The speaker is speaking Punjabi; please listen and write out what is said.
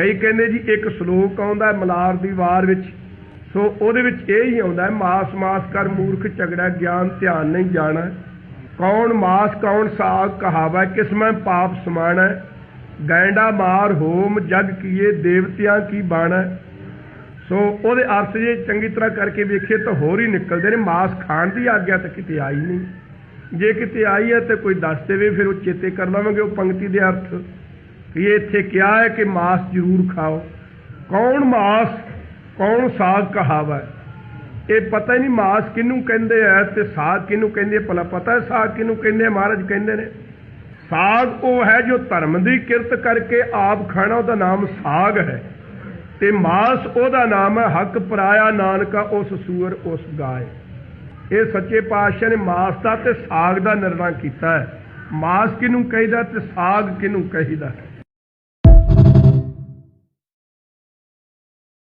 ਕਈ ਕਹਿੰਦੇ ਜੀ ਇੱਕ ਸ਼ਲੋਕ ਆਉਂਦਾ ਮਲਾਰ ਦੀ ਵਾਰ ਵਿੱਚ। ਸੋ ਉਹਦੇ ਵਿੱਚ ਇਹ ਹੀ ਆਉਂਦਾ ਹੈ, ਮਾਸ ਮਾਸ ਕਰ ਮੂਰਖ ਝਗੜਾ ਗਿਆਨ ਧਿਆਨ ਨਹੀਂ ਜਾਣਾ। ਕੌਣ ਮਾਸ, ਕੌਣ ਸਾਗ ਕਹਾਵਾ ਕਿਸਮੈਂ ਪਾਪ ਸਮਾਣਾ। ਗੈਂਡਾ ਮਾਰ ਹੋਮ, ਜਗ ਕੀਏ ਦੇਵਤਿਆਂ ਕੀ ਬਾਣਾ। ਸੋ ਉਹਦੇ ਅਰਥ ਜੇ ਚੰਗੀ ਤਰ੍ਹਾਂ ਕਰਕੇ ਵੇਖੇ ਤਾਂ ਹੋਰ ਹੀ ਨਿਕਲਦੇ ਨੇ। ਮਾਸ ਖਾਣ ਦੀ ਆਗਿਆ ਤਾਂ ਕਿਤੇ ਆਈ ਨਹੀਂ। ਜੇ ਕਿਤੇ ਆਈ ਹੈ ਤੇ ਕੋਈ ਦੱਸ ਦੇਵੇ, ਫਿਰ ਉਹ ਚੇਤੇ ਕਰ ਲਵਾਂਗੇ ਉਹ ਪੰਕਤੀ ਦੇ ਅਰਥ। ਇਹ ਇੱਥੇ ਕਿਹਾ ਹੈ ਕਿ ਮਾਸ ਜ਼ਰੂਰ ਖਾਓ। ਕੌਣ ਮਾਸ, ਕੌਣ ਸਾਗ ਕਹਾਵਾ ਇਹ ਪਤਾ ਹੀ ਨਹੀਂ ਮਾਸ ਕਿਹਨੂੰ ਕਹਿੰਦੇ ਆ ਤੇ ਸਾਗ ਕਿਹਨੂੰ ਕਹਿੰਦੇ ਭਲਾ ਪਤਾ ਹੈ ਸਾਗ ਕਿਹਨੂੰ ਕਹਿੰਦੇ ਮਹਾਰਾਜ ਕਹਿੰਦੇ ਨੇ, ਸਾਗ ਉਹ ਹੈ ਜੋ ਧਰਮ ਦੀ ਕਿਰਤ ਕਰਕੇ ਆਪ ਖਾਣਾ, ਉਹਦਾ ਨਾਮ ਸਾਗ ਹੈ। ਤੇ ਮਾਸ ਉਹਦਾ ਨਾਮ ਹੈ, ਹੱਕ ਪਰਾਇਆ ਨਾਨਕਾ, ਉਸ ਸੂਰ, ਉਸ ਗਾਏ। ਇਹ ਸੱਚੇ ਪਾਤਸ਼ਾਹ ਨੇ ਮਾਸ ਦਾ ਤੇ ਸਾਗ ਦਾ ਨਿਰਣਾ ਕੀਤਾ ਹੈ। ਮਾਸ ਕਿਹਨੂੰ ਕਹੀਦਾ ਤੇ ਸਾਗ ਕਿਹਨੂੰ ਕਹੀਦਾ